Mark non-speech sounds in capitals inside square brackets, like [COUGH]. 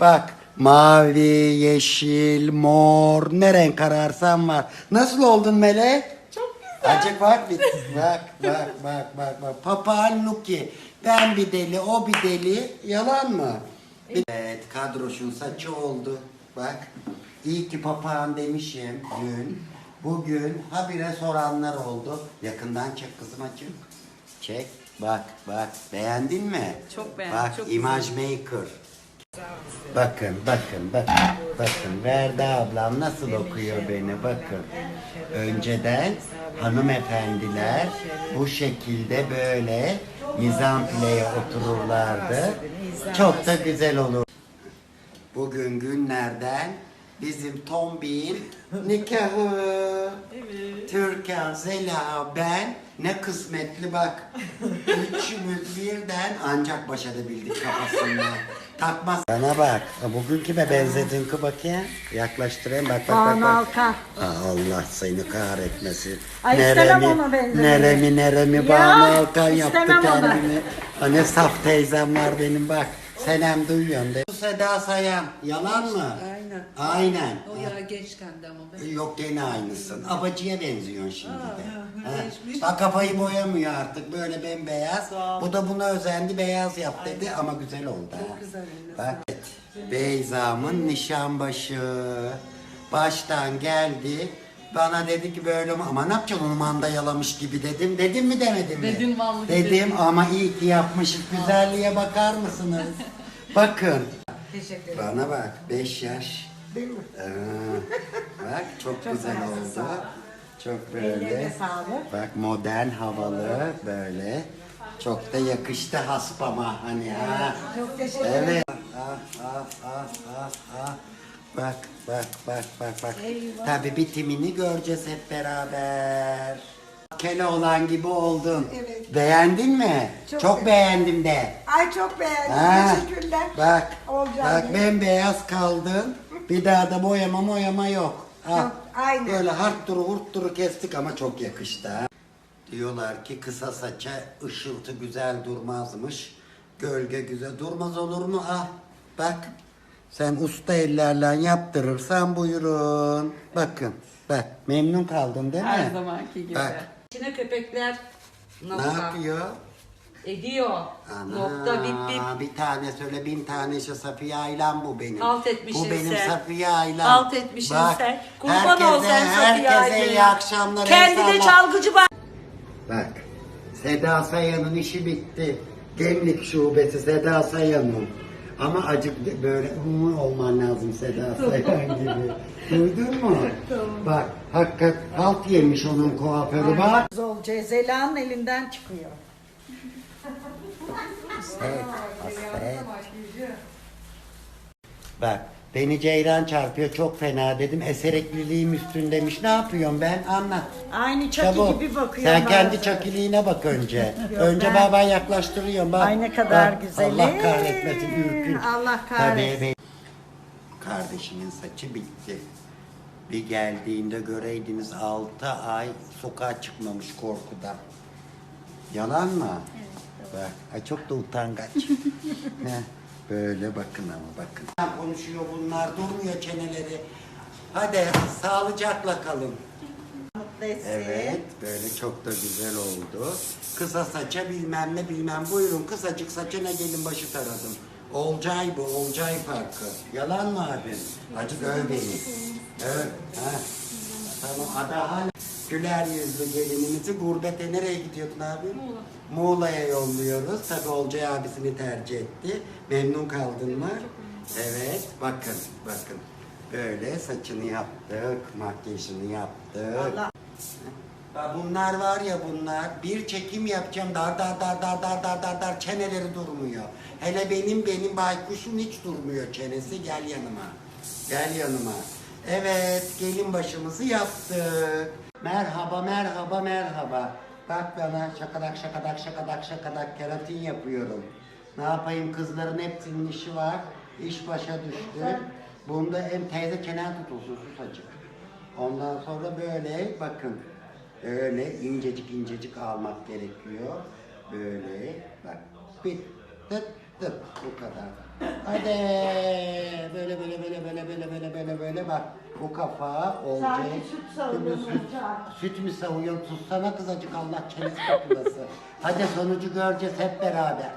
Bak mavi, yeşil, mor ne renk ararsan var. Nasıl oldun Melek? Çok güzel. Acık bak bir bak bak bak bak bak. Papağan Luki. Ben bir deli, o bir deli. Yalan mı? Evet, kadroşun saçı oldu. Bak. İyi ki papağan demişim dün. Bugün habire soranlar oldu. Yakından çek kızım açık. Çek. Bak bak. Beğendin mi? Çok beğendim, Bak çok imaj maker. Bakın, bakın, bakın, bakın. Verda ablam nasıl okuyor beni, bakın. Önceden hanımefendiler bu şekilde böyle mizampleye otururlardı. Çok da güzel olur. Bugün günlerden bizim Tombik'in nikahı. Türkan, Zela, ben ne kısmetli bak. Üçümüz birden ancak baş edebildik kafasından. Takmaz. Bana bak. Bugün kime benzedin ki bakayım? Yaklaştırayım bak bak bak. Banu bak. Alkan. Aa, Allah seni kahretmesin. Ay, istemem onu benzemeyi. Neremi neremi Ya, Banu Alkan yaptı istemem onu. kendini. Ha, ne saf teyzem var benim bak. Senem duyuyorsun de. Bu Seda Sayan. Yalan mı? Aynen. Aynen. O ya gençkendi ama ben. Yok gene aynısın. Abacıya benziyorsun şimdi de. ha, Ha. Bak kafayı boyamıyor artık böyle bembeyaz. Sağ ol. Bu da buna özendi beyaz yap dedi ama güzel oldu. ha. Çok güzel eline Bak Beyza'mın nişanbaşı. Baştan geldi. Bana dedi ki böyle ama ne yapacaksın onu manda yalamış gibi dedim. Dedim mi demedim mi? Dedin vallahi Dedim dedin. ama iyi ki yapmışız. Güzelliğe bakar mısınız? [LAUGHS] Bakın. Teşekkür ederim. Bana bak 5 yaş. Değil mi? Ee, bak çok, güzel sağ ol. oldu. Çok böyle. Ellerine sağlık. Bak modern havalı böyle. Çok da yakıştı haspama hani ha. Çok teşekkür ederim. Evet. Ah ah ah ah ah. Bak bak bak bak bak. Eyvah. Tabii bitimini göreceğiz hep beraber. Kele olan gibi oldun. Evet. Beğendin mi? Çok Çok beğendim de. Ay çok beğendim. Ha, Teşekkürler. Bak, Olacak bak bembeyaz kaldın. Bir daha da boyama boyama yok. Ha, Yok, aynen. Böyle hart duru hurt duru kestik ama çok yakıştı ha. Diyorlar ki kısa saça ışıltı güzel durmazmış. Gölge güzel durmaz olur mu? Ah bak sen usta ellerle yaptırırsan buyurun. Bakın bak memnun kaldın değil mi? Her zamanki gibi. Bak İçine köpekler ne nokta. yapıyor? Ediyor. Ana, Nokta bip bip. Bir tane söyle bin tane işte Safiye Aylan bu benim. Alt etmişsin Bu benim sen. Safiye Aylan. Alt etmişsin Bak, sen. Kurban herkese, ol sen Safiye Herkese Aylan'a. iyi akşamlar. Kendi de çalgıcı bak. Bak Seda Sayan'ın işi bitti. Gemlik şubesi Seda Sayan'ın. Ama acık böyle hı olman lazım Seda Sayan gibi. Duydun mu? Bak hakikat halt yemiş onun kuaförü bak. Zol Zela'nın elinden çıkıyor. Evet, hasret. Bak beni ceyran çarpıyor çok fena dedim. Eserekliliğim üstündemiş. Ne yapıyorum ben? Anlat. Aynı çaki Çabuk. gibi bakıyor. Sen kendi bazen. çakiliğine bak önce. [LAUGHS] önce ben- ben yaklaştırıyorum. Bak. Ay ne kadar Bak, güzel. Allah kahretmesin ürkünç. Allah kahretsin. Tabii, be- Kardeşimin saçı bitti. Bir geldiğinde göreydiniz 6 ay sokağa çıkmamış korkudan. Yalan mı? Bak, ay çok da utangaç. [LAUGHS] Heh, Böyle bakın ama bakın. Konuşuyor bunlar, durmuyor çeneleri. Hadi sağlıcakla kalın. Mutlu etsin. Evet, böyle çok da güzel oldu. Kısa saça bilmem ne bilmem. Buyurun kısacık saçına gelin başı taradım. Olcay bu, Olcay farkı. Yalan mı abi? Acı öv beni. Evet, ha. Tamam, ada hala güler yüzlü gelinimizi gurbete nereye gidiyordun abi? Muğla. Muğla'ya yolluyoruz. Tabii Olcay abisini tercih etti. Memnun kaldın mı? Evet, bakın, bakın. Böyle saçını yaptık, makyajını yaptık. Allah bunlar var ya bunlar bir çekim yapacağım dar dar dar dar dar dar dar dar çeneleri durmuyor. Hele benim benim baykuşun hiç durmuyor çenesi gel yanıma. Gel yanıma. Evet gelin başımızı yaptık. Merhaba merhaba merhaba. Bak bana şakadak şakadak şakadak şakadak keratin yapıyorum. Ne yapayım kızların hepsinin işi var. İş başa düştü. Bunda hem teyze kenar tutulsun susacık. Ondan sonra böyle bakın. Öyle incecik incecik almak gerekiyor. Böyle bak. Bit tıt tıt bu kadar. Hadi böyle böyle böyle böyle böyle böyle böyle böyle bak bu kafa olacak. Sanki süt süt, hocam. süt mü savuyorsun? Tutsana kızcık Allah çenesi kapılası. Hadi sonucu göreceğiz hep beraber.